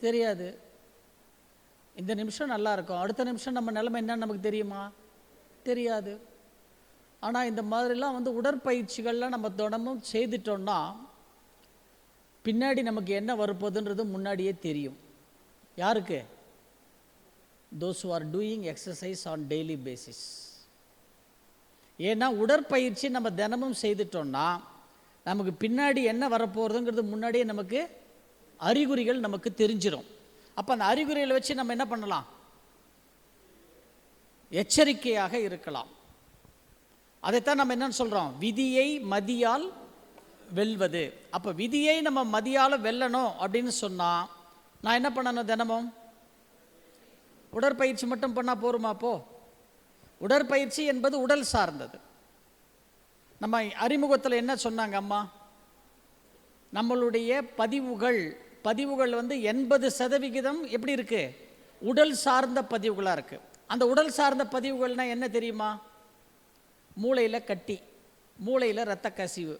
தெரியாது. இந்த நிமிஷம் நல்லா இருக்கும் அடுத்த நிமிஷம் நம்ம நிலைமை என்னன்னு நமக்கு தெரியுமா? தெரியாது. ஆனால் இந்த மாதிரிலாம் வந்து உடற்பயிற்சிகள்லாம் நம்ம தினமும் செய்துட்டோம்னா பின்னாடி நமக்கு என்ன வரப்போகுதுன்றது முன்னாடியே தெரியும். யாருக்கு? Those are doing exercise on daily basis ஏன்னா உடற்பயிற்சி நம்ம தினமும் செய்துட்டோம்னா நமக்கு பின்னாடி என்ன வரப்போகிறதுங்கிறது முன்னாடியே நமக்கு அறிகுறிகள் நமக்கு தெரிஞ்சிடும் அப்போ அந்த அறிகுறிகளை வச்சு நம்ம என்ன பண்ணலாம்? எச்சரிக்கையாக இருக்கலாம். அதைத்தான் நம்ம என்னன்னு சொல்கிறோம் விதியை மதியால் வெல்வது. அப்போ விதியை நம்ம மதியால் வெல்லணும் அப்படின்னு சொன்னால் நான் என்ன பண்ணணும் தினமும்? உடற்பயிற்சி மட்டும் பண்ணால் போருமா போ உடற்பயிற்சி என்பது உடல் சார்ந்தது. நம்ம அறிமுகத்தில் என்ன சொன்னாங்க அம்மா? நம்மளுடைய பதிவுகள் பதிவுகள் வந்து எண்பது சதவிகிதம் எப்படி இருக்கு? உடல் சார்ந்த பதிவுகளாக இருக்கு. அந்த உடல் சார்ந்த பதிவுகள்னா என்ன தெரியுமா? மூளையில் கட்டி மூளையில் ரத்த கசிவு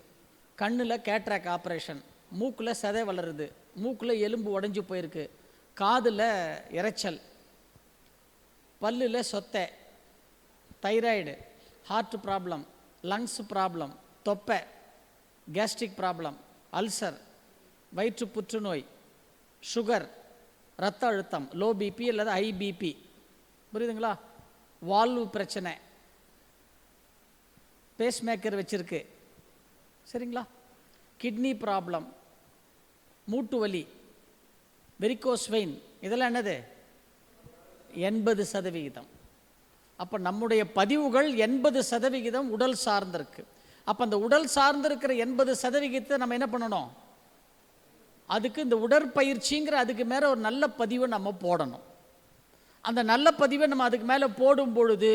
கண்ணில் கேட்ராக் ஆப்ரேஷன் மூக்கில் சதை வளருது மூக்கில் எலும்பு உடஞ்சி போயிருக்கு காதில் இரைச்சல் பல்லில் சொத்தை thyroid heart problem lungs problem தொப்பை கேஸ்ட்ரிக் ப்ராப்ளம் அல்சர் வயிற்று புற்றுநோய் சுகர் ரத்த அழுத்தம் லோ பிபி அல்லது ஐபிபி பிபி புரியுதுங்களா? வால்வு பிரச்சனை. பேஸ்மேக்கர் வச்சுருக்கு. சரிங்களா? கிட்னி ப்ராப்ளம் மூட்டு வலி வெரிகோஸ் வெயின் இதெல்லாம் என்னது? எண்பது சதவிகிதம். அப்போ நம்முடைய பதிவுகள் எண்பது சதவிகிதம் உடல் சார்ந்திருக்கு. அப்போ அந்த உடல் சார்ந்திருக்கிற எண்பது சதவிகிதத்தை நம்ம என்ன பண்ணணும்? அதுக்கு இந்த உடற்பயிற்சிங்கிற அதுக்கு மேலே ஒரு நல்ல பதிவை நம்ம போடணும். அந்த நல்ல பதிவை நம்ம அதுக்கு மேலே போடும் பொழுது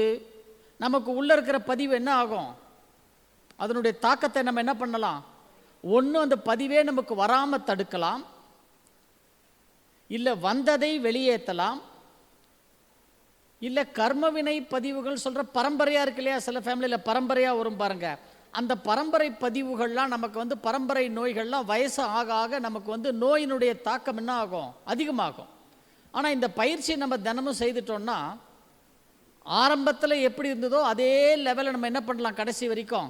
நமக்கு உள்ளே இருக்கிற பதிவு என்ன ஆகும்? அதனுடைய தாக்கத்தை நம்ம என்ன பண்ணலாம்? ஒன்று அந்த பதிவே நமக்கு வராமல் தடுக்கலாம். இல்லை வந்ததை வெளியேற்றலாம். இல்லை கர்மவினை பதிவுகள் சொல்கிற பரம்பரையாக இருக்கு இல்லையா? சில ஃபேமிலியில் பரம்பரையாக வரும் பாருங்கள் அந்த பரம்பரை பதிவுகள்லாம் நமக்கு வந்து பரம்பரை நோய்கள்லாம் வயசு ஆக ஆக நமக்கு வந்து நோயினுடைய தாக்கம் என்ன ஆகும்? அதிகமாகும். ஆனால் இந்த பயிற்சியை நம்ம தினமும் செய்துட்டோம்னா ஆரம்பத்தில் எப்படி இருந்ததோ அதே லெவலில் நம்ம என்ன பண்ணலாம் கடைசி வரைக்கும்?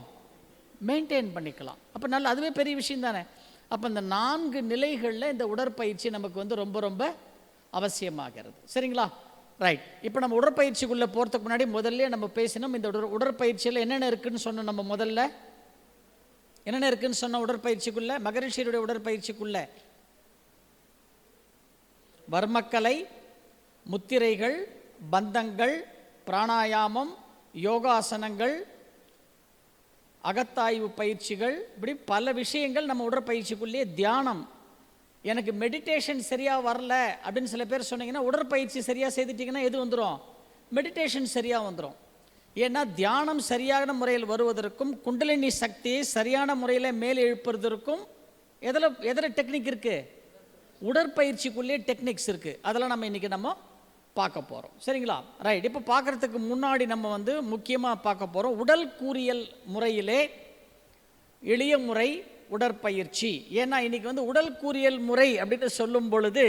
மெயின்டைன் பண்ணிக்கலாம். அப்போ நல்ல அதுவே பெரிய விஷயம் தானே? அப்போ இந்த நான்கு நிலைகளில் இந்த உடற்பயிற்சி நமக்கு வந்து ரொம்ப ரொம்ப அவசியமாகிறது. சரிங்களா? ரைட் இப்போ நம்ம உடற்பயிற்சிக்குள்ளே போகிறதுக்கு முன்னாடி முதல்ல நம்ம பேசினோம் இந்த உடற் உடற்பயிற்சியில் என்னென்ன இருக்குன்னு சொன்னோம் நம்ம முதல்ல. என்னென்ன இருக்குன்னு சொன்ன உடற்பயிற்சிக்குள்ள? மகரிஷியருடைய உடற்பயிற்சிக்குள்ள. வர்மக்கலை முத்திரைகள் பந்தங்கள் பிராணாயாமம் யோகாசனங்கள் அகத்தாய்வு பயிற்சிகள் இப்படி பல விஷயங்கள் நம்ம உடற்பயிற்சிக்குள்ளேயே தியானம் எனக்கு மெடிடேஷன் சரியாக வரல அப்படின்னு சில பேர் சொன்னீங்கன்னா உடற்பயிற்சி சரியாக செய்துட்டிங்கன்னா எது வந்துடும் மெடிடேஷன் சரியாக வந்துடும் ஏன்னா தியானம் சரியான முறையில் வருவதற்கும் குண்டலினி சக்தியை சரியான முறையில் மேலே எழுப்புறதற்கும் எதில் எதில் டெக்னிக் இருக்குது உடற்பயிற்சிக்குள்ளேயே டெக்னிக்ஸ் இருக்குது அதெல்லாம் நம்ம இன்றைக்கி நம்ம பார்க்க போகிறோம் சரிங்களா? ரைட் இப்போ பார்க்குறதுக்கு முன்னாடி நம்ம வந்து முக்கியமாக பார்க்க போகிறோம் உடல் கூறியல் முறையிலே எளிய முறை உடற்பயிற்சி. ஏன்னா இன்றைக்கி வந்து உடல் கூறியல் முறை அப்படின்னு சொல்லும் பொழுது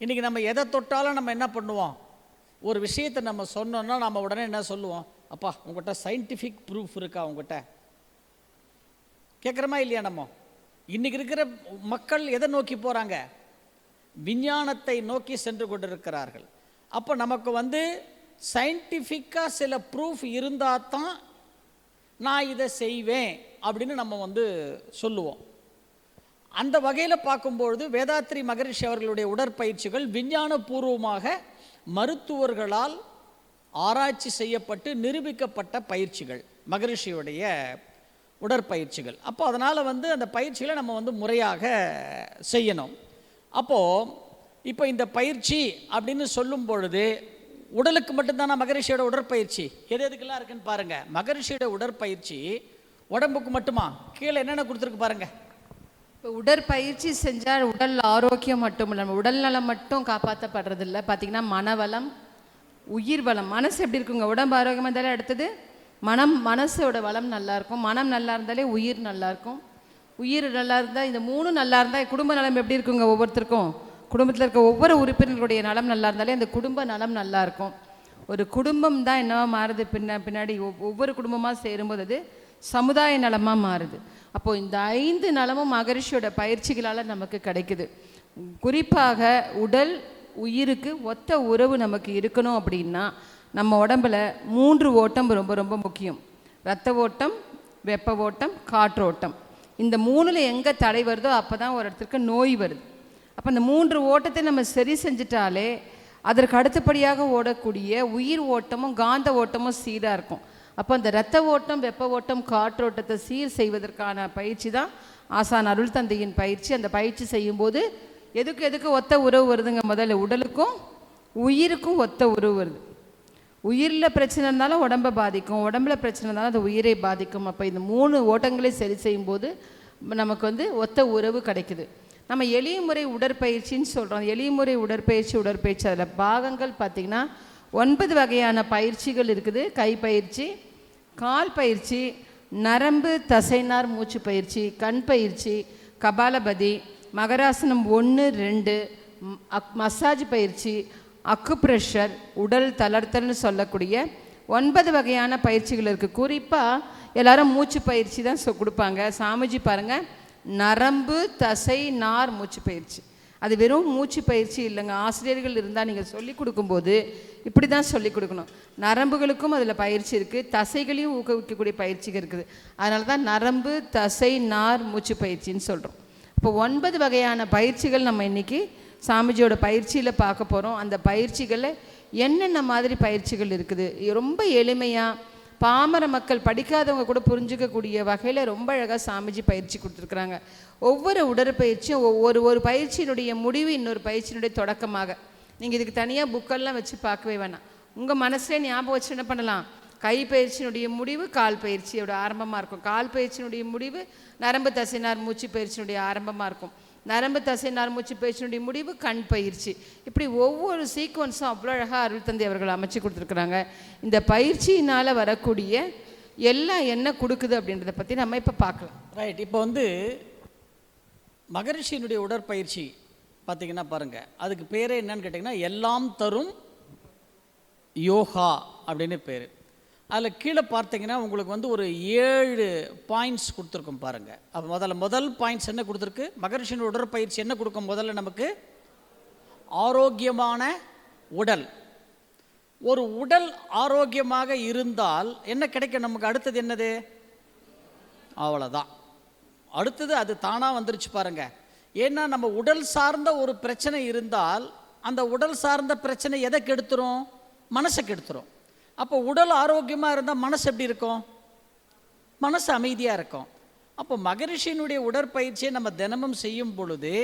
இன்றைக்கி நம்ம எதை தொட்டாலும் நம்ம என்ன பண்ணுவோம்? ஒரு விஷயத்தை நம்ம சொன்னோம்னா நம்ம உடனே என்ன சொல்லுவோம்? அப்பா உங்கள்கிட்ட சயின்டிஃபிக் ப்ரூஃப் இருக்கா உங்கள்கிட்ட கேட்குறோமா இல்லையா நம்ம? இன்றைக்கி இருக்கிற மக்கள் எதை நோக்கி போகிறாங்க விஞ்ஞானத்தை நோக்கி சென்று கொண்டிருக்கிறார்கள். அப்போ நமக்கு வந்து சயின்டிஃபிக்காக சில ப்ரூஃப் இருந்தால் தான் நான் இதை செய்வேன். அப்படின்னு நம்ம வந்து சொல்லுவோம். அந்த வகையில் பார்க்கும்பொழுது வேதாத்ரி மகரிஷி அவர்களுடைய உடற்பயிற்சிகள் விஞ்ஞானபூர்வமாக மருத்துவர்களால் ஆராய்ச்சி செய்யப்பட்டு நிரூபிக்கப்பட்ட பயிற்சிகள் மகரிஷியுடைய உடற்பயிற்சிகள். அப்போ அதனால் வந்து அந்த பயிற்சிகளை நம்ம வந்து முறையாக செய்யணும். அப்போது இப்போ இந்த பயிற்சி அப்படின்னு சொல்லும் பொழுது உடலுக்கு மட்டும்தானா மகரிஷியோட உடற்பயிற்சி? எது எதுக்கெல்லாம் இருக்குன்னு பாருங்கள் மகரிஷியோட உடற்பயிற்சி உடம்புக்கு மட்டுமா? கீழே என்னென்ன கொடுத்துருக்கு பாருங்க. இப்போ உடற்பயிற்சி செஞ்சால் உடல் ஆரோக்கியம் மட்டும் இல்லை உடல் நலம் மட்டும் காப்பாற்றப்படுறது இல்லை பார்த்தீங்கன்னா மனவளம் உயிர் வளம். மனசு எப்படி இருக்குங்க? உடம்பு ஆரோக்கியமாக இருந்தாலே அடுத்தது மனம் மனசோட வளம் நல்லா இருக்கும். மனம் நல்லா இருந்தாலே உயிர் நல்லா இருக்கும். உயிர் நல்லா இருந்தால் இந்த மூணும் நல்லா இருந்தால் குடும்ப நலம் எப்படி இருக்குங்க ஒவ்வொருத்தருக்கும்? குடும்பத்தில் இருக்க ஒவ்வொரு உறுப்பினர்களுடைய நலம் நல்லா இருந்தாலே அந்த குடும்ப நலம் நல்லா இருக்கும். ஒரு குடும்பம் தான் என்னவா மாறுது? பின்ன பின்னாடி ஒவ்வொரு குடும்பமாக சேரும்போது அது சமுதாய நலமாக மாறுது. அப்போ இந்த ஐந்து நலமும் மகரிஷியோட பயிற்சிகளால் நமக்கு கிடைக்குது. குறிப்பாக உடல் உயிருக்கு ஒத்த உறவு நமக்கு இருக்கணும் அப்படின்னா நம்ம உடம்புல மூன்று ஓட்டம் ரொம்ப ரொம்ப முக்கியம். இரத்த ஓட்டம் வெப்ப ஓட்டம் காற்றோட்டம் இந்த மூணில் எங்கே தடை வருதோ அப்போ தான் ஒரு இடத்துக்கு நோய் வருது. அப்போ இந்த மூன்று ஓட்டத்தை நம்ம சரி செஞ்சிட்டாலே அதற்கு அடுத்தபடியாக ஓடக்கூடிய உயிர் ஓட்டமும் காந்த ஓட்டமும் சீராக இருக்கும். அப்போ அந்த இரத்த ஓட்டம் வெப்ப ஓட்டம் காற்றோட்டத்தை சீர் செய்வதற்கான பயிற்சி தான் ஆசான் அருள் தந்தையின் பயிற்சி. அந்த பயிற்சி செய்யும்போது எதுக்கு எதுக்கு ஒத்த உறவு வருதுங்க? முதல்ல உடலுக்கும் உயிருக்கும் ஒத்த உறவு வருது. உயிரில் பிரச்சனை இருந்தாலும் உடம்பை பாதிக்கும். உடம்புல பிரச்சனை இருந்தாலும் அது உயிரை பாதிக்கும். அப்போ இந்த மூணு ஓட்டங்களை சரி செய்யும்போது நமக்கு வந்து ஒத்த உறவு கிடைக்குது. நம்ம எளிய முறை உடற்பயிற்சின்னு சொல்கிறோம் எளிய முறை உடற்பயிற்சி உடற்பயிற்சி. அதில் பாகங்கள் பார்த்திங்கன்னா ஒன்பது வகையான பயிற்சிகள் இருக்குது. கைப்பயிற்சி பயிற்சி கால் பயிற்சி நரம்பு தசைநார் மூச்சு பயிற்சி கண் பயிற்சி கபாலபதி மகராசனம் ஒன்று ரெண்டு அக் மசாஜ் பயிற்சி அக்குப்ரெஷர் உடல் தளர்த்தல்னு சொல்லக்கூடிய ஒன்பது வகையான பயிற்சிகள் இருக்குது குறிப்பாக எல்லாரும் மூச்சு பயிற்சி தான் கொடுப்பாங்க. சாமிஜி பாருங்கள் நரம்பு தசை நார் மூச்சு பயிற்சி. அது வெறும் மூச்சு பயிற்சி இல்லைங்க. ஆசிரியர்கள் இருந்தால் நீங்கள் சொல்லிக் கொடுக்கும்போது இப்படி தான் சொல்லிக் கொடுக்கணும். நரம்புகளுக்கும் அதில் பயிற்சி இருக்குது தசைகளையும் ஊக்குவிக்கக்கூடிய பயிற்சிகள் இருக்குது. அதனால தான் நரம்பு தசை நார் மூச்சு பயிற்சின்னு சொல்கிறோம் இப்போ ஒன்பது வகையான பயிற்சிகள் நம்ம இன்றைக்கி சாமிஜியோட பயிற்சியில் பார்க்க போகிறோம் அந்த பயிற்சிகளில் என்னென்ன மாதிரி பயிற்சிகள் இருக்குது? ரொம்ப எளிமையாக பாமர மக்கள் படிக்காதவங்க கூட புரிஞ்சுக்கக்கூடிய வகையில் ரொம்ப அழகாக சாமிஜி பயிற்சி கொடுத்துருக்குறாங்க. ஒவ்வொரு உடற்பயிற்சியும் ஒவ்வொரு ஒரு பயிற்சியினுடைய முடிவு இன்னொரு பயிற்சியினுடைய தொடக்கமாக. நீங்கள் இதுக்கு தனியாக புக்கெல்லாம் வச்சு பார்க்கவே வேணாம். உங்கள் மனசில் ஞாபகம் வச்சு என்ன பண்ணலாம்? கைப்பயிற்சியினுடைய முடிவு கால் பயிற்சியோட ஆரம்பமாக இருக்கும். கால் பயிற்சியினுடைய முடிவு நரம்பு தசைனார் மூச்சு பயிற்சியினுடைய ஆரம்பமாக இருக்கும். நரம்பு தசைனார் மூச்சு பயிற்சியினுடைய முடிவு கண் பயிற்சி. இப்படி ஒவ்வொரு சீக்வன்ஸும் அவ்வளோ அழகாக அருள் தந்தை அவர்கள் அமைச்சு கொடுத்துருக்குறாங்க. இந்த பயிற்சியினால் வரக்கூடிய எல்லாம் என்ன கொடுக்குது அப்படின்றத பற்றி நம்ம இப்போ பார்க்கலாம். ரைட் இப்போ வந்து மகரிஷியினுடைய உடற்பயிற்சி பார்த்தீங்கன்னா பாருங்கள் அதுக்கு பேரே என்னன்னு கேட்டிங்கன்னா எல்லாம் தரும் யோகா அப்படின்னு பேர். அதில் கீழே பார்த்தீங்கன்னா உங்களுக்கு வந்து ஒரு ஏழு பாயிண்ட்ஸ் கொடுத்துருக்கும் பாருங்கள் அப்போ முதல்ல முதல் பாயிண்ட்ஸ் என்ன கொடுத்துருக்கு? மகரிஷியின் உடற்பயிற்சி என்ன கொடுக்கும் முதல்ல நமக்கு? ஆரோக்கியமான உடல். ஒரு உடல் ஆரோக்கியமாக இருந்தால் என்ன கிடைக்கும் நமக்கு? அடுத்தது என்னது? அவ்வளோதான் அடுத்தது அது தானாக வந்துருச்சு பாருங்க. ஏன்னா நம்ம உடல் சார்ந்த ஒரு பிரச்சனை இருந்தால் அந்த உடல் சார்ந்த பிரச்சனை எதை கெடுத்துரும்? மனசை கெடுத்துரும். அப்போ உடல் ஆரோக்கியமாக இருந்தால் மனசு எப்படி இருக்கும்? மனசு அமைதியாக இருக்கும். அப்போ மகரிஷியினுடைய உடற்பயிற்சியை நம்ம தினமும் செய்யும் பொழுது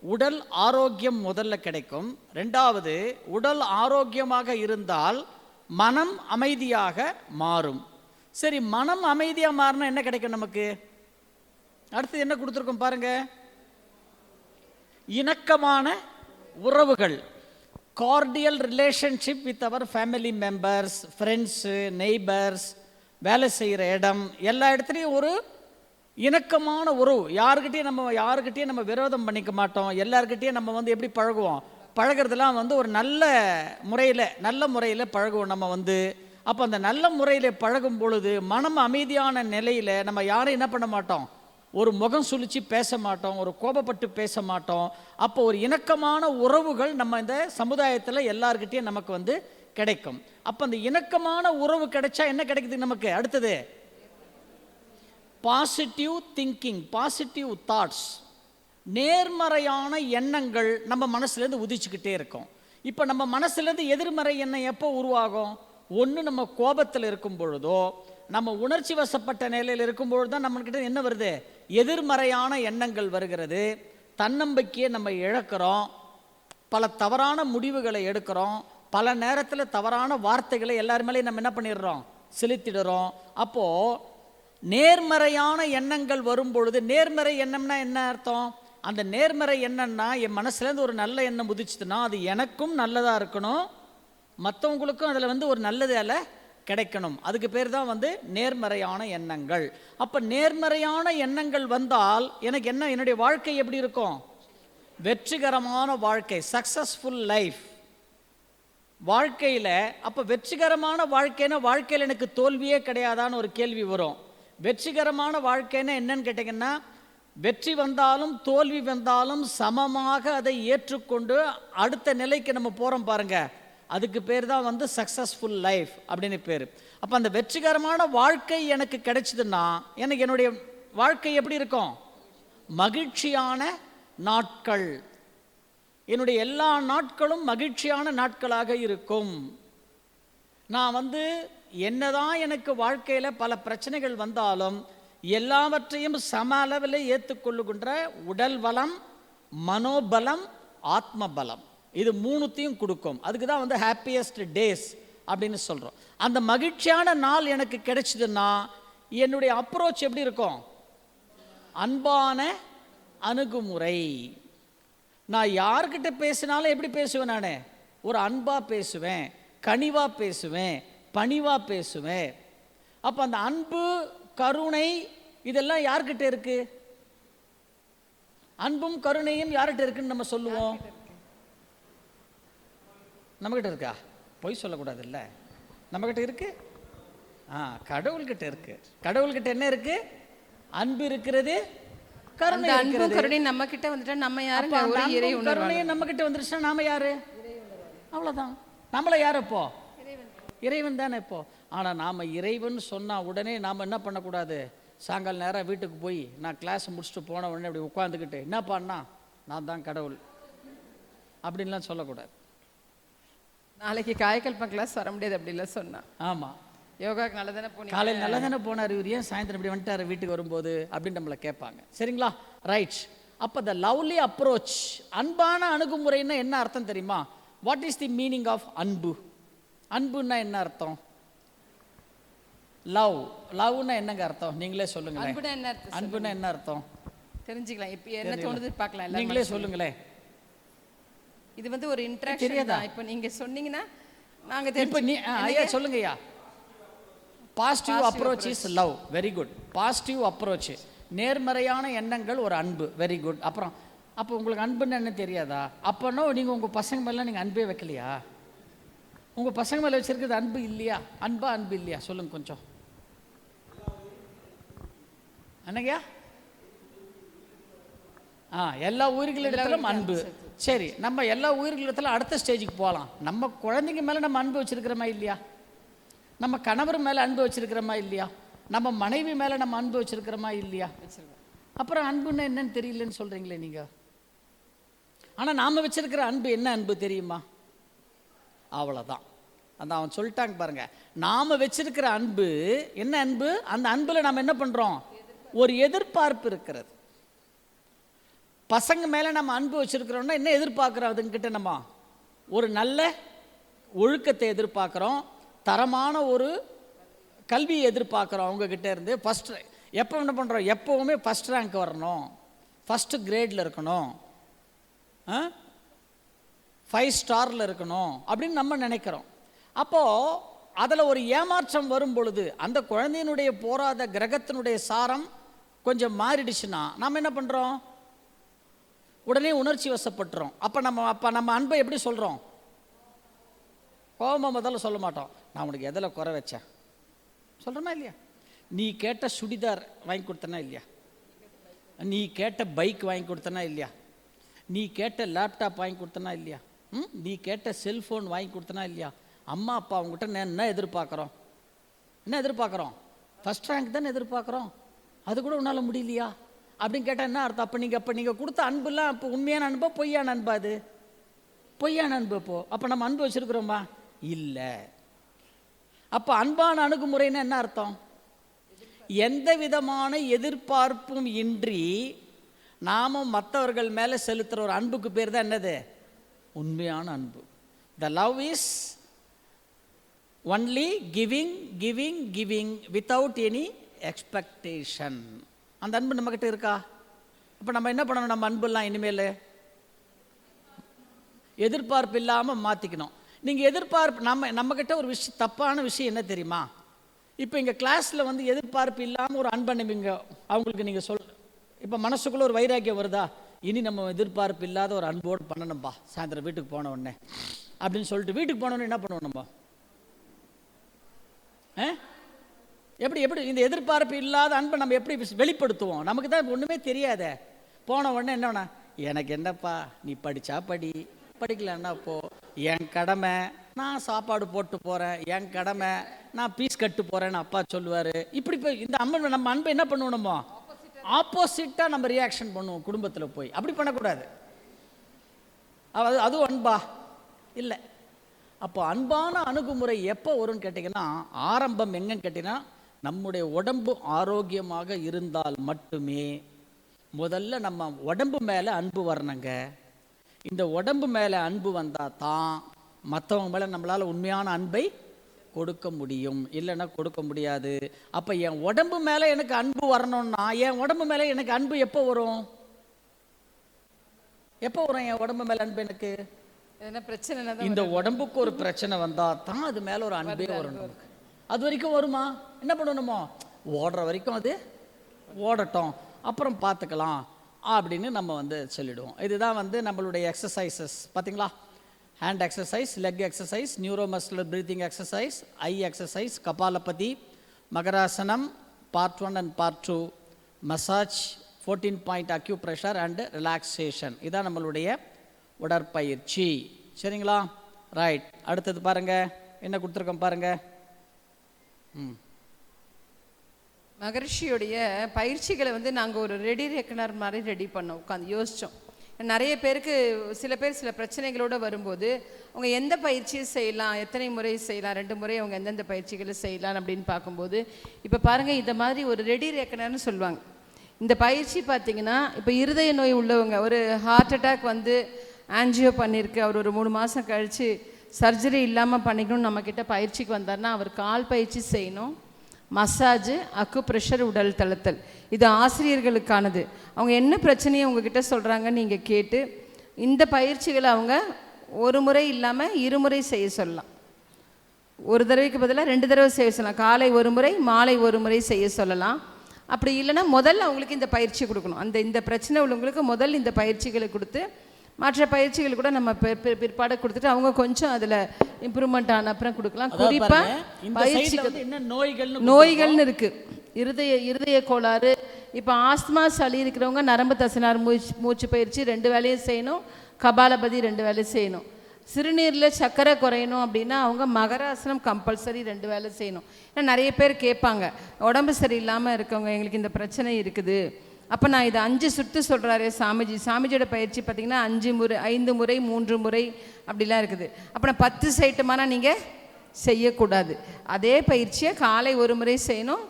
உடல் ஆரோக்கியம் முதல்ல கிடைக்கும். ரெண்டாவது உடல் ஆரோக்கியமாக இருந்தால் மனம் அமைதியாக மாறும். சரி மனம் அமைதியாக மாறினா என்ன கிடைக்கும் நமக்கு? அடுத்து என்ன கொடுத்துருக்கோம் பாருங்க? இணக்கமான உறவுகள். Cordial relationship with our family members friends neighbours வேலை செய்கிற இடம் எல்லா இடத்துலையும் ஒரு இணக்கமான உறவு. யாருக்கிட்டையும் நம்ம யாருக்கிட்டையும் நம்ம விரோதம் பண்ணிக்க மாட்டோம். எல்லாருக்கிட்டையும் நம்ம வந்து எப்படி பழகுவோம்? பழகுறதெல்லாம் வந்து ஒரு நல்ல முறையில் நல்ல முறையில் பழகுவோம் நம்ம வந்து. அப்போ அந்த நல்ல முறையில் பழகும் பொழுது மனம் அமைதியான நிலையில் நம்ம யாரும் என்ன பண்ண மாட்டோம்? ஒரு முகம் சுழிச்சு பேச மாட்டோம் ஒரு கோபப்பட்டு பேச மாட்டோம். அப்போ ஒரு இணக்கமான உறவுகள் நம்ம இந்த சமுதாயத்தில் எல்லார்கிட்டயும் நமக்கு வந்து கிடைக்கும். அப்போ அந்த இணக்கமான உறவு கிடைச்சா என்ன கிடைக்குது நமக்கு? அடுத்தது பாசிட்டிவ் திங்கிங் பாசிட்டிவ் தாட்ஸ் நேர்மறையான எண்ணங்கள் நம்ம மனசுலேருந்து உதிச்சுக்கிட்டே இருக்கும். இப்போ நம்ம மனசுலேருந்து எதிர்மறை எண்ணம் எப்போ உருவாகும்? ஒன்று நம்ம கோபத்தில் இருக்கும் பொழுதோ நம்ம உணர்ச்சி வசப்பட்ட நிலையில் இருக்கும்பொழுது தான் நம்மக்கிட்ட என்ன வருது? எதிர்மறையான எண்ணங்கள் வருகிறது. தன்னம்பிக்கையை நம்ம இழக்கிறோம். பல தவறான முடிவுகளை எடுக்கிறோம். பல நேரத்தில் தவறான வார்த்தைகளை எல்லார் மேலேயும் நம்ம என்ன பண்ணிடுறோம்? செலுத்திடுறோம். அப்போது நேர்மறையான எண்ணங்கள் வரும் பொழுது நேர்மறை எண்ணம்னா என்ன அர்த்தம்? அந்த நேர்மறை எண்ணம்னா என் மனசுலேருந்து ஒரு நல்ல எண்ணம் உதிச்சுதுன்னா அது எனக்கும் நல்லதாக இருக்கணும். மற்றவங்களுக்கும் அதில் வந்து ஒரு நல்லது அதில் கிடைக்கணும். அதுக்கு பேர் தான் வந்து நேர்மறையான எண்ணங்கள். அப்போ நேர்மறையான எண்ணங்கள் வந்தால் எனக்கு என்ன என்னுடைய வாழ்க்கை எப்படி இருக்கும்? வெற்றிகரமான வாழ்க்கை சக்சஸ்ஃபுல் லைஃப் வாழ்க்கையில் அப்போ வெற்றிகரமான வாழ்க்கைன்னா வாழ்க்கையில் எனக்கு தோல்வியே கிடையாதான்னு ஒரு கேள்வி வரும். வெற்றிகரமான வாழ்க்கைன்னா என்னன்னு கேட்டிங்கன்னா வெற்றி வந்தாலும் தோல்வி வந்தாலும் சமமாக அதை ஏற்றுக்கொண்டு அடுத்த நிலைக்கு நம்ம போகிறோம் பாருங்கள் அதுக்கு பேர் தான் வந்து சக்ஸஸ்ஃபுல் லைஃப் அப்படின்னு பேர். அப்போ அந்த வெற்றிகரமான வாழ்க்கை எனக்கு கிடைச்சதுன்னா எனக்கு என்னுடைய வாழ்க்கை எப்படி இருக்கும்? மகிழ்ச்சியான நாட்கள். என்னுடைய எல்லா நாட்களும் மகிழ்ச்சியான நாட்களாக இருக்கும். நான் வந்து என்னதான் எனக்கு வாழ்க்கையில் பல பிரச்சனைகள் வந்தாலும் எல்லாவற்றையும் சம அளவில் ஏற்றுக்கொள்ளுகின்ற உடல் வளம் மனோபலம் ஆத்ம பலம் இது மூணுத்தையும் கொடுக்கும். அதுக்கு தான் வந்து ஹாப்பியஸ்ட் டேஸ் அப்படின்னு சொல்கிறோம் அந்த மகிழ்ச்சியான நாள் எனக்கு கிடைச்சதுன்னா என்னுடைய அப்ரோச் எப்படி இருக்கும்? அன்பான அணுகுமுறை. நான் யார்கிட்ட பேசினாலும் எப்படி பேசுவேன் நான்? ஒரு அன்பாக பேசுவேன் கனிவாக பேசுவேன் பணிவாக பேசுவேன். அப்போ அந்த அன்பு கருணை இதெல்லாம் யார்கிட்ட இருக்கு? அன்பும் கருணையும் யார்கிட்ட இருக்குன்னு நம்ம சொல்லுவோம்? நம்மகிட்ட இருக்கா? பொய் சொல்லக்கூடாது இல்லை நம்மகிட்ட இருக்கு? ஆ கடவுள்கிட்ட இருக்கு. கடவுள்கிட்ட என்ன இருக்கு? அன்பு இருக்கிறது கருணை அன்பு கருணை நம்ம கிட்ட வந்துட்டா நம்ம அப்ப ஒரு இறை உணர்வு நம்ம கிட்ட வந்துருச்சுன்னா நாம யாரு? அவ்வளவுதான். நம்மள யாரு இப்போ இறைவன் தானே இப்போ. ஆனா நாம இறைவன் சொன்னா உடனே நாம என்ன பண்ணக்கூடாது? சாயங்கால நேரம் வீட்டுக்கு போய் நான் கிளாஸ் முடிச்சுட்டு போன உடனே இப்படி உட்காந்துக்கிட்டு என்னப்பான்னா நான் தான் கடவுள். அப்படின்லாம் சொல்லக்கூடாது. நாளைக்கு காய்கல்ப கிளாஸ் வர முடியாது அப்படிலாம் சொன்னா. ஆமா. யோகாக்கு நல்ல தானே போனீங்க? காலையில் நல்லா தானே போனார் இவர். ஏன் சாயந்தரம் இப்படி வந்துட்டார்? வீட்டுக்கு வரும்போது அப்படின்னு நம்மளை கேட்பாங்க. சரிங்களா? ரைட் அப்போ த லவ்லி அப்ரோச் அன்பான அணுகுமுறைன்னா என்ன அர்த்தம் தெரியுமா? What is the meaning of அன்பு? அன்புன்னா என்ன அர்த்தம்? லவ் லவ்னா என்னங்க அர்த்தம்? நீங்களே சொல்லுங்களேன். அன்புனா என்ன அர்த்தம் அன்புன்னா என்ன அர்த்தம்? தெரிஞ்சுக்கலாம். இப்போ என்ன தோணுது பார்க்கலாம் நீங்களே சொல்லுங்களேன். இது வந்து ஒரு இன்ட்ராக்ஷன் தான். இப்போ நீங்க சொன்னீங்கன்னா நாங்க இப்போ நீ ஐயா சொல்லுங்க ஐயா positive approach is love very good positive approach நேர்மறையான எண்ணங்கள் ஒரு அன்பு. வெரி குட் அப்புறம் அப்போ உங்களுக்கு அன்புன்னு என்ன தெரியாதா? அப்போனோ நீங்கள் உங்கள் பசங்க மேலே நீங்கள் அன்பே வைக்கலையா? உங்கள் பசங்க மேலே வச்சிருக்கிறது அன்பு இல்லையா? அன்பா அன்பு இல்லையா? சொல்லுங்க கொஞ்சம். என்னங்கய்யா? ஆ எல்லா உயிர்களிடத்திலும் அன்பு. சரி நம்ம எல்லா உயிர்களிடத்தில் அடுத்த ஸ்டேஜுக்கு போகலாம் நம்ம குழந்தைங்க மேலே நம்ம அன்பு வச்சுருக்கிறோமா இல்லையா? நம்ம கணவர் மேலே அன்பு வச்சுருக்கிறோமா இல்லையா? நம்ம மனைவி மேலே நம்ம அன்பு வச்சுருக்கிறோமா இல்லையா? அப்புறம் அன்புன்னா என்னன்னு தெரியலன்னு சொல்கிறீங்களே நீங்கள் ஆனால் நாம் வச்சுருக்கிற அன்பு என்ன அன்பு தெரியுமா? அவ்வளோதான் அந்த அவன் சொல்லிட்டாங்க பாருங்க. நாம் வச்சிருக்கிற அன்பு என்ன அன்பு? அந்த அன்பில் நாம் என்ன பண்ணுறோம் ஒரு எதிர்பார்ப்பு இருக்கிறது. பசங்க மேலே நம்ம அன்பு வச்சிருக்கிறோம்னா என்ன எதிர்பார்க்குறோம் அதுங்கிட்ட நம்ம ஒரு நல்ல ஒழுக்கத்தை எதிர்பார்க்குறோம் தரமான ஒரு கல்வியை எதிர்பார்க்குறோம் அவங்கக்கிட்ட இருந்து. ஃபஸ்ட் எப்போ என்ன பண்ணுறோம் எப்போவுமே ஃபஸ்ட் ரேங்க் வரணும். ஃபஸ்ட்டு கிரேடில் இருக்கணும். ஃபைவ் ஸ்டாரில் இருக்கணும் அப்படின்னு நம்ம நினைக்கிறோம். அப்போது அதில் ஒரு ஏமாற்றம் வரும் பொழுது அந்த குழந்தையினுடைய போராத கிரகத்தினுடைய சாரம் கொஞ்சம் மாறிடுச்சுன்னா நம்ம என்ன பண்ணுறோம் உடனே உணர்ச்சி வசப்பட்டுறோம். அப்போ நம்ம அப்போ நம்ம அன்பை எப்படி சொல்கிறோம் கோபமாக முதல்ல சொல்ல மாட்டோம். நான் உனக்கு எதில் குறை வச்சேன்? சொல்கிறோமா இல்லையா? நீ கேட்ட சுடிதார் வாங்கி கொடுத்தனா இல்லையா? நீ கேட்ட பைக் வாங்கி கொடுத்தனா இல்லையா? நீ கேட்ட லேப்டாப் வாங்கி கொடுத்தனா இல்லையா? ம்? நீ கேட்ட செல்ஃபோன் வாங்கி கொடுத்தனா இல்லையா? அம்மா அப்பா அவங்ககிட்ட நான் என்ன எதிர்பார்க்குறோம்? என்ன எதிர்பார்க்குறோம்? ஃபஸ்ட் ரேங்க் தானே எதிர்பார்க்குறோம்? அது கூட உன்னால் முடியலையா? அப்படின்னு கேட்டால் என்ன அர்த்தம்? அப்போ நீங்கள் அப்போ நீங்கள் கொடுத்த அன்புலாம் அப்போ உண்மையான அன்பா பொய்யான அன்பா அது? பொய்யான அன்பு அப்போ. அப்போ நம்ம அன்பு வச்சுருக்குறோமா? இல்லை. அப்போ அன்பான அணுகுமுறைன்னு என்ன அர்த்தம்? எந்த விதமான எதிர்பார்ப்பும் இன்றி நாம மற்றவர்கள் மேலே செலுத்துகிற ஒரு அன்புக்கு பேர் தான் என்னது? உண்மையான அன்பு. The love is only giving giving giving without any expectation அந்த அன்பு நம்மக்கிட்ட இருக்கா? அப்போ நம்ம என்ன பண்ணணும்? நம்ம அன்பெல்லாம் இனிமேல் எதிர்பார்ப்பு இல்லாமல் மாற்றிக்கணும் நீங்கள் எதிர்பார்ப்பு நம்ம நம்மக்கிட்ட ஒரு விஷயம் தப்பான விஷயம் என்ன தெரியுமா? இப்போ இங்கே கிளாஸில் வந்து எதிர்பார்ப்பு இல்லாமல் ஒரு அன்பை நம்பிங்க அவங்களுக்கு நீங்கள் சொல் இப்போ மனசுக்குள்ளே ஒரு வைராக்கியம் வருதா? இனி நம்ம எதிர்பார்ப்பு இல்லாத ஒரு அன்போடு பண்ணணும்பா. சாயந்தரம் வீட்டுக்கு போன உடனே. அப்படின்னு சொல்லிட்டு வீட்டுக்கு போனோடனே என்ன பண்ணுவோம் நம்ம? ஆ? எப்படி எப்படி இந்த எதிர்பார்ப்பு இல்லாத அன்பை நம்ம எப்படி வெளிப்படுத்துவோம்? நமக்கு தான் ஒன்றுமே தெரியாதே. போன உடனே என்னன்னா எனக்கு என்னப்பா நீ படித்தா படி படிக்கலன்னா போ. என் கடமை நான் சாப்பாடு போட்டு போகிறேன் என் கடமை நான் பீஸ் கட்டு போகிறேன்னு அப்பா சொல்லுவார். இப்படி போய் இந்த அம்மன் நம்ம அன்பை என்ன பண்ணுவோம் ஆப்போசிட்டாக நம்ம ரியாக்ஷன் பண்ணுவோம் குடும்பத்தில் போய். அப்படி பண்ணக்கூடாது. அது அதுவும் அன்பா? இல்லை. அப்போ அன்பான அணுகுமுறை எப்போ வரும்னு கேட்டிங்கன்னா ஆரம்பம் எங்கன்னு கேட்டிங்கன்னா நம்முடைய உடம்பு ஆரோக்கியமாக இருந்தால் மட்டுமே முதல்ல நம்ம உடம்பு மேலே அன்பு வரணுங்க. இந்த உடம்பு மேலே அன்பு வந்தால் தான் மற்றவங்க மேலே நம்மளால் உண்மையான அன்பை கொடுக்க முடியும். இல்லைன்னா கொடுக்க முடியாது. அப்போ என் உடம்பு மேலே எனக்கு அன்பு வரணும்னா என் உடம்பு மேலே எனக்கு அன்பு எப்போ வரும்? எப்போ வரும் என் உடம்பு மேலே அன்பு எனக்கு? எதனா பிரச்சனை இந்த உடம்புக்கு ஒரு பிரச்சனை வந்தா தான் அது மேல ஒரு அன்பே வரும் நமக்கு. அது வரைக்கும் வருமா? என்ன பண்ணணுமோ? ஓடுற வரைக்கும் அது ஓடட்டும். அப்புறம் பார்த்துக்கலாம் அப்படின்னு நம்ம வந்து சொல்லிவிடுவோம் இதுதான் வந்து நம்மளுடைய எக்ஸசைசஸ் பார்த்தீங்களா hand exercise leg exercise neuromuscular breathing exercise eye exercise kapalbhati மகராசனம் part one and part two massage fourteen point acupressure and relaxation இதான் நம்மளுடைய உடற்பயிற்சி. சரிங்களா? ரைட் அடுத்தது பாருங்கள் என்ன கொடுத்துருக்கோம் பாருங்கள் மகரிஷியுடைய பயிற்சிகளை வந்து நாங்கள் ஒரு ரெடி ரெக்கனர் மாதிரி ரெடி பண்ணோம். உட்காந்து யோசித்தோம் நிறைய பேருக்கு சில பேர் சில பிரச்சனைகளோடு வரும்போது அவங்க எந்த பயிற்சியை செய்யலாம்? எத்தனை முறை செய்யலாம்? ரெண்டு முறை அவங்க எந்தெந்த பயிற்சிகளை செய்யலாம்? அப்படின்னு பார்க்கும்போது இப்போ பாருங்கள் இந்த மாதிரி ஒரு ரெடி ரெக்கனர்னு சொல்லுவாங்க. இந்த பயிற்சி பார்த்தீங்கன்னா இப்போ இருதய நோய் உள்ளவங்க ஒரு ஹார்ட் அட்டாக் வந்து ஆன்ஜியோ பண்ணியிருக்கு அவர் ஒரு மூணு மாதம் கழித்து சர்ஜரி இல்லாமல் பண்ணிக்கணும்னு நம்மக்கிட்ட பயிற்சிக்கு வந்தார்னா அவர் கால் பயிற்சி செய்யணும். மசாஜு அக்கு ப்ரெஷர் உடல் தளத்தல். இது ஆசிரியர்களுக்கானது. அவங்க என்ன பிரச்சனையை உங்ககிட்ட சொல்கிறாங்கன்னு நீங்கள் கேட்டு இந்த பயிற்சிகளை அவங்க ஒரு முறை இல்லாமல் இருமுறை செய்ய சொல்லலாம். ஒரு தடவைக்கு பதிலாக ரெண்டு தடவை செய்ய சொல்லலாம். காலை ஒரு முறை மாலை ஒரு முறை செய்ய சொல்லலாம். அப்படி இல்லைன்னா முதல்ல அவங்களுக்கு இந்த பயிற்சி கொடுக்கணும். அந்த இந்த பிரச்சனை உள்ளவங்களுக்கு முதல் இந்த பயிற்சிகளை கொடுத்து மற்ற பயிற்சிகள் கூட நம்ம பிற்- பிற்- பிற்பாடு கொடுத்துட்டு அவங்க கொஞ்சம் அதில் இம்ப்ரூவ்மெண்ட் ஆன அப்புறம் கொடுக்கலாம். குறிப்பாக வந்து என்ன நோய்கள்னு நோய்கள்னு இருக்கு. இருதய இருதய கோளாறு. இப்போ ஆஸ்துமா சளி இருக்கிறவங்க நரம்பு தசனார் மூச்சு மூச்சு பயிற்சி ரெண்டு வேலையும் செய்யணும். கபாலபதி ரெண்டு வேலையும் செய்யணும். சிறுநீரில் சர்க்கரை குறையணும் அப்படின்னா அவங்க மகராசனம் கம்பல்சரி ரெண்டு வேலை செய்யணும். ஏன்னா நிறைய பேர் கேட்பாங்க உடம்பு சரியில்லாமல் இருக்கவங்க எங்களுக்கு இந்த பிரச்சனை இருக்குது. அப்போ நான் இதை அஞ்சு சுற்று சொல்கிறாரு சாமிஜி. சாமிஜியோட பயிற்சி பார்த்தீங்கன்னா அஞ்சு முறை ஐந்து முறை மூன்று முறை அப்படிலாம் இருக்குது. அப்போ நான் பத்து சைட்டமானா நீங்கள் செய்யக்கூடாது. அதே பயிற்சியை காலை ஒரு முறை செய்யணும்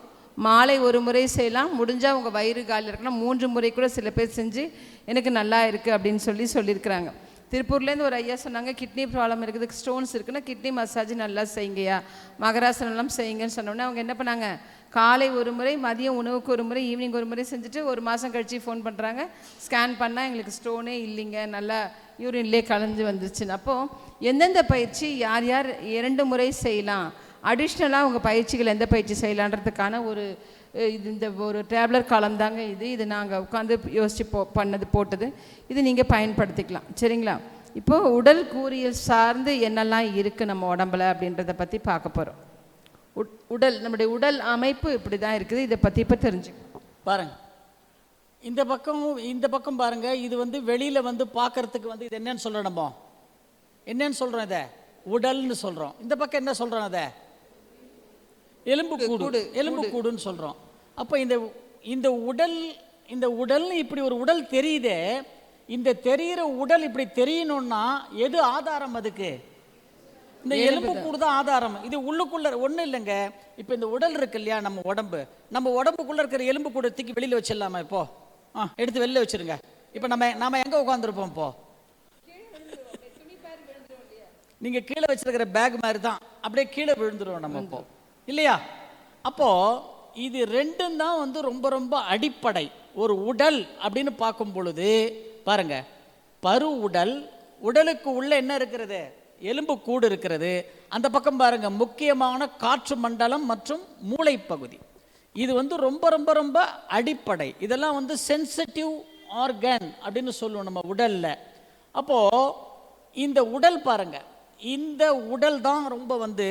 மாலை ஒரு முறை செய்யலாம். முடிஞ்சால் உங்கள் வயிறு காலில் இருக்கணும். மூன்று முறை கூட சில பேர் செஞ்சு எனக்கு நல்லா இருக்குது அப்படின்னு சொல்லி சொல்லியிருக்கிறாங்க. திருப்பூர்லேருந்து ஒரு ஐயா சொன்னாங்க கிட்னி ப்ராப்ளம் இருக்குது ஸ்டோன்ஸ் இருக்குன்னா கிட்னி மசாஜ் நல்லா செய்யுங்கய்யா. மகராசனம்லாம் செய்யுங்கன்னு சொன்னோன்னே அவங்க என்ன பண்ணாங்க? காலை ஒரு முறை மதியம் உணவுக்கு ஒரு முறை ஈவினிங் ஒரு முறை செஞ்சுட்டு ஒரு மாதம் கழித்து ஃபோன் பண்ணுறாங்க ஸ்கேன் பண்ணால் எங்களுக்கு ஸ்டோனே இல்லைங்க. நல்லா யூரின்லேயே கலந்து வந்துச்சுன்னு அப்போது எந்தெந்த பயிற்சி யார் யார் இரண்டு முறை செய்யலாம்? அடிஷ்னலாக உங்கள் பயிற்சிகள் எந்த பயிற்சி செய்யலான்றதுக்கான ஒரு இது இந்த ஒரு டேப்லர் காலம் தாங்க இது. இது நாங்கள் உட்காந்து யோசித்து போ பண்ணது போட்டது. இது நீங்கள் பயன்படுத்திக்கலாம். சரிங்களா? இப்போது உடல் கூறியல் சார்ந்து என்னெல்லாம் இருக்குது நம்ம உடம்புல அப்படின்றத பற்றி பார்க்க போகிறோம் உடல் நம்முடைய உடல் அமைப்பு இப்படி தான் இருக்குது. இதை பற்றி இப்போ தெரிஞ்சுக்கணும். பாருங்க. இந்த பக்கம் இந்த பக்கம் பாருங்க. இது வந்து வெளியில வந்து பார்க்கறதுக்கு வந்து இது என்னன்னு சொல்றோம் நம்ம. என்னன்னு சொல்றோம் இதை? உடல்னு சொல்றோம். இந்த பக்கம் என்ன சொல்றோம் அதை? எலும்பு கூடு எலும்பு கூடுன்னு சொல்றோம். அப்போ இந்த இந்த உடல் இந்த உடல்னு இப்படி ஒரு உடல் தெரியுதே. இந்த தெரியிற உடல் இப்படி தெரியணும்னா எது ஆதாரம் அதுக்கு? இந்த எலும்பு கூடு தான் ஆதாரம். இது உள்ளுக்குள்ள ஒண்ணும் இல்லைங்க. இப்போ இந்த உடல் இருக்கு இல்லையா நம்ம உடம்பு. நம்ம உடம்புக்குள்ள இருக்கிற எலும்பு கூடு தூக்கி வெளியில வச்சிடலாமா இப்போ? ஆ எடுத்து வெளியில வச்சிருங்க. இப்போ நம்ம நாம எங்க உட்காந்துருப்போம் இப்போ? நீங்க கீழே வச்சிருக்கிற பேக் மாதிரி தான் அப்படியே கீழே விழுந்துருவோம் நம்ம இப்போ. இல்லையா? அப்போ இது ரெண்டும் தான் வந்து ரொம்ப ரொம்ப அடிப்படை. ஒரு உடல் அப்படின்னு பார்க்கும் பொழுது பாருங்க. பரு உடல் உடலுக்கு உள்ள என்ன இருக்கிறது? எலும்பு கூடு இருக்கிறது. அந்த பக்கம் பாருங்க முக்கியமான காற்று மண்டலம் மற்றும் மூளை பகுதி இது வந்து ரொம்ப ரொம்ப ரொம்ப அடிப்படை. இதெல்லாம் வந்து சென்சிட்டிவ் ஆர்கன் அப்படின்னு சொல்லுவோம் நம்ம உடலில். அப்போ இந்த உடல் பாருங்க இந்த உடல் தான் ரொம்ப வந்து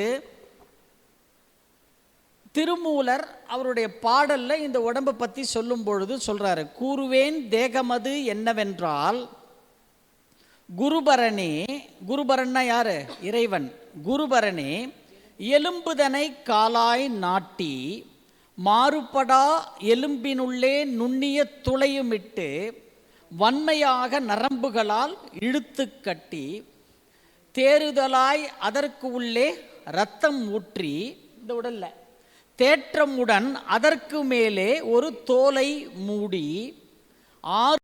திருமூலர் அவருடைய பாடல்ல இந்த உடம்பை பத்தி சொல்லும் பொழுது சொல்றாரு கூறுவேன் தேகமது என்னவென்றால் குருபரனே குருபரன்னா யாரு? இறைவன். குருபரனே எலும்புதனை காலாய் நாட்டி மாறுபடா எலும்பினுள்ளே நுண்ணிய துளையுமிட்டு வன்மையாக நரம்புகளால் இழுத்து கட்டி தேறுதலாய் அதற்கு உள்ளே ரத்தம் ஊற்றி இந்த உடல்ல தேற்றமுடன் அதற்கு மேலே ஒரு தோலை மூடி ஆறு